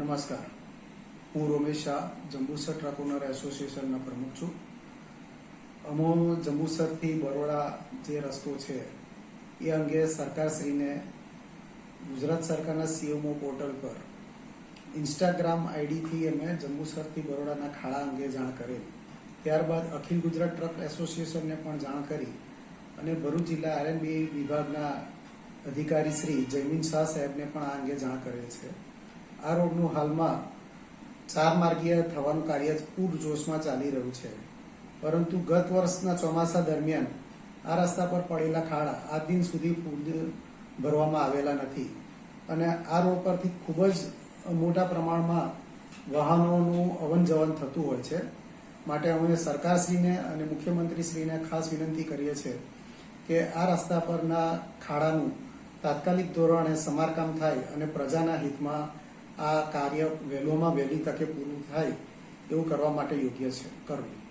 નમસ્કાર. હું Romesh Shah, Jambusar truck owner એસોસિએશનના પ્રમુખ છું. અમો જંબુસરથી બરોડા જે રસ્તો છે, એ અંગે સરકારશ્રીને ગુજરાત સરકારના સીએમઓ પોર્ટલ પર ઇન્સ્ટાગ્રામ આઈડીથી અમે જંબુસરથી બરોડાના ખાડા અંગે જાણ કરેલ. ત્યારબાદ અખિલ ગુજરાત ટ્રક એસોસિએશનને પણ જાણ કરી અને ભરૂચ જિલ્લા આરએનબી વિભાગના અધિકારી શ્રી જયમીન શાહ સાહેબને પણ આ અંગે જાણ કરેલ છે. આ રોડનું હાલમાં ચાર માર્ગીય થવાનું કાર્ય પૂર જોશમાં ચાલી રહ્યું છે. પરંતુ ગત વર્ષના ચોમાસા દરમિયાન આ રસ્તા પર પડેલા ખાડા આ દિન સુધી ભરવામાં આવેલા નથી અને આ રોડ પરથી ખૂબ જ મોટા પ્રમાણમાં વાહનોનું અવન જવન થતું હોય છે. માટે અમે સરકારશ્રીને અને મુખ્યમંત્રીશ્રીને ખાસ વિનંતી કરીએ છીએ કે આ રસ્તા પરના ખાડાનું તાત્કાલિક ધોરણે સમારકામ થાય અને પ્રજાના હિતમાં આ કાર્ય વહેલોમાં વહેલી તકે પૂરું થાય એવું કરવા માટે યોગ્ય છે કરવું.